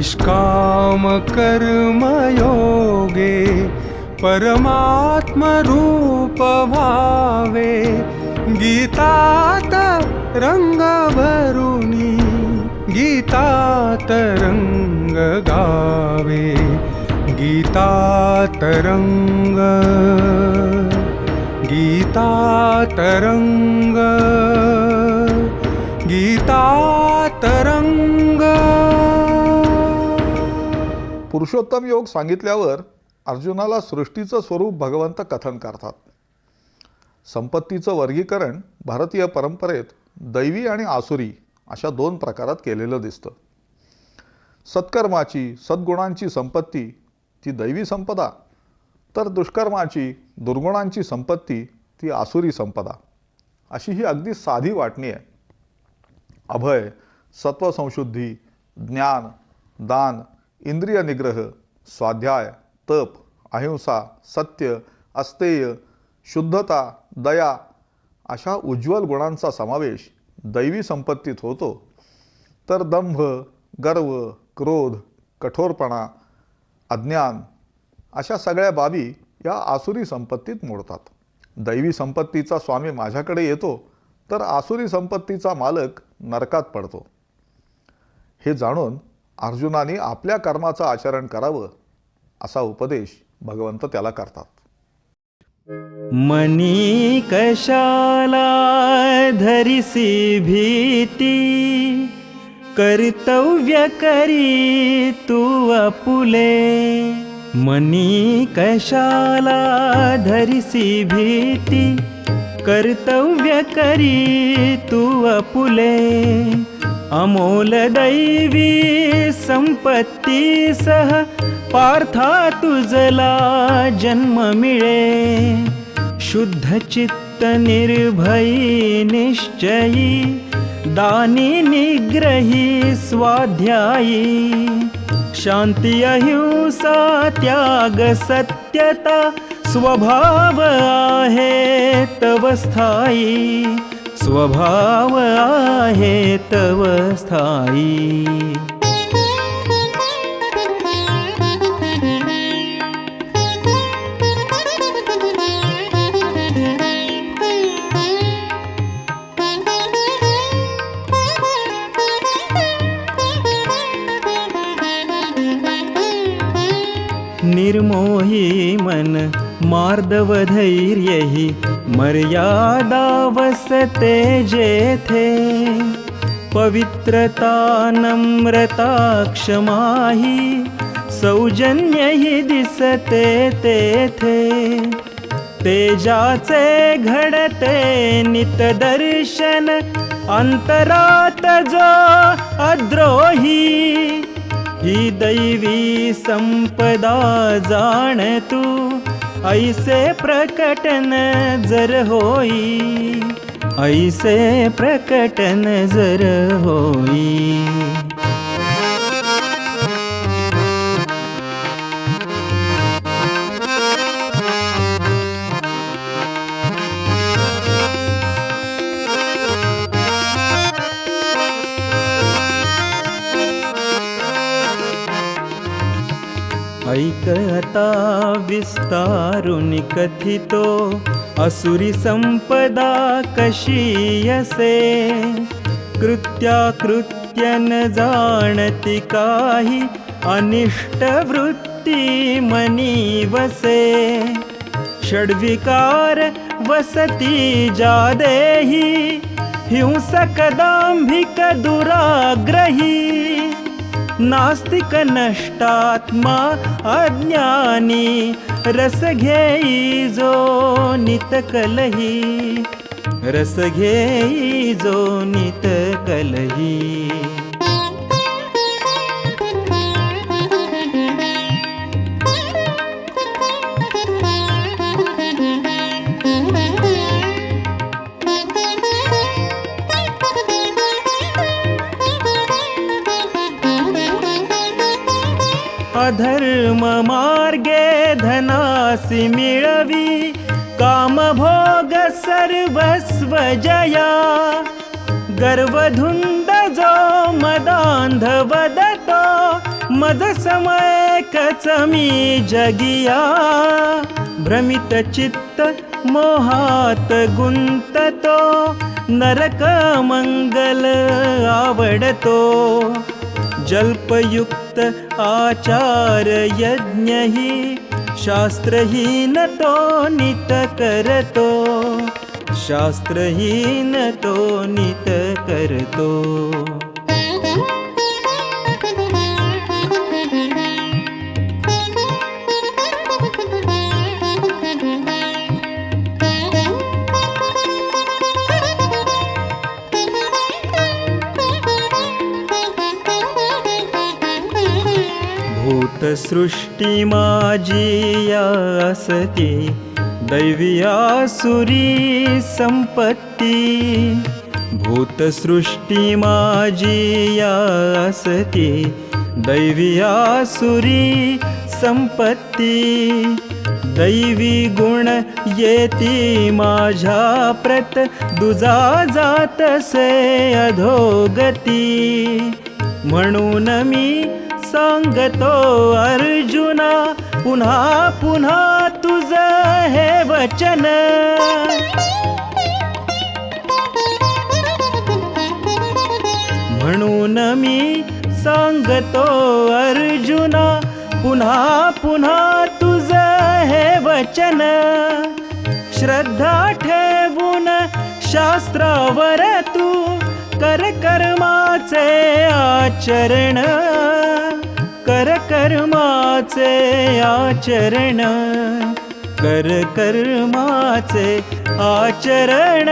निष्कामकर्मयोगे परमात्मरूपभावे गीतात गीता तरङ्गीता तरङ्गगावे गीता गीतातरङ्ग तरङ्गीता तरङ्ग पुरुषोत्तम योग सांगितल्यावर अर्जुनाला सृष्टीचं स्वरूप भगवंत कथन करतात. संपत्तीचं वर्गीकरण भारतीय परंपरेत दैवी आणि आसुरी अशा दोन प्रकारात केलेलं दिसतं. सत्कर्माची सद्गुणांची संपत्ती ती दैवी संपदा तर दुष्कर्माची दुर्गुणांची संपत्ती ती आसुरी संपदा. अशी ही अगदी साधी वाटणी आहे. अभय सत्वसंशुद्धी ज्ञान दान इंद्रिय निग्रह स्वाध्याय तप अहिंसा सत्य अस्तेय शुद्धता दया अशा उज्ज्वल गुणांचा समावेश दैवी संपत्तीत होतो. तर दंभ गर्व क्रोध कठोरपणा अज्ञान अशा सगळ्या बाबी या आसुरी संपत्तीत मोडतात. दैवी संपत्तीचा स्वामी माझ्याकडे येतो तर आसुरी संपत्तीचा मालक नरकात पडतो. हे जाणून अर्जुनाने आपल्या कर्माचं आचरण करावं असा उपदेश भगवंत त्याला करतात. मनी कशाला धरिसी भीती कर्तव्य करी तू अपुले. मनी कशाला धरिसी भीती कर्तव्य करी तू अपुले. अमोल दैवी संपत्ती सह पार्था तुझला जन्म मिळे. शुद्ध चित्त निर्भयी निश्चयी दानी निग्रही स्वाध्यायी. शांती अहिंसा त्याग सत्यता स्वभाव आहे तव स्थायी. स्वभाव आहे तव स्थायी. मार्दव धैर्य ही मर्यादा वसते जेथे पवित्रता नम्रता क्षमाही सौजन्य ही दिसते तेथे तेजाचे घडते नितदर्शन अंतरात जो अद्रोही। ही दैवी संपदा जाण तू ऐसे प्रकटन जर होई ऐसे प्रकटन जर होई। विस्तारुणि कथितो असुरि सम्पदा कशीयसे। कृत्याकृत्य न जानति काहि अनिष्टवृत्तिमनीवसे। षड्विकार वसति जादेहि हिंसकदाम्भिकदुराग्रही। नास्तिक नष्टात्मा अज्ञानी रस घेई जो नित कलही रस घेई जो नित अधर्म मार्गे धनासी मिळवी कामभोग सर्वस्व जया गर्वधुंद जो मदांध वदतो मद समय मी जगिया। भ्रमित चित्त मोहात गुंततो नरक मंगल आवडतो। जल्पयुक्त आचारयज्ञ हि शास्त्रहीनतो नितकरतो। शास्त्रहीनतो नितकरतो। सृष्टी माझी असती दैविया सुरी संपत्ती. भूतसृष्टी माझी असती दैविया सुरी संपत्ती. दैवी गुण येती माझ्या प्रत दुजा जातसे अधोगती. म्हणून मी सांगतो अर्जुना पुन्हा पुन्हा तुझ हे वचन. म्हणून मी सांगतो अर्जुना पुन्हा पुन्हा तुझ हे वचन. श्रद्धा ठेवून शास्त्रावर तू कर कर्माचे आचरण. कर कर्माचे आचरण कर कर्माचे आचरण.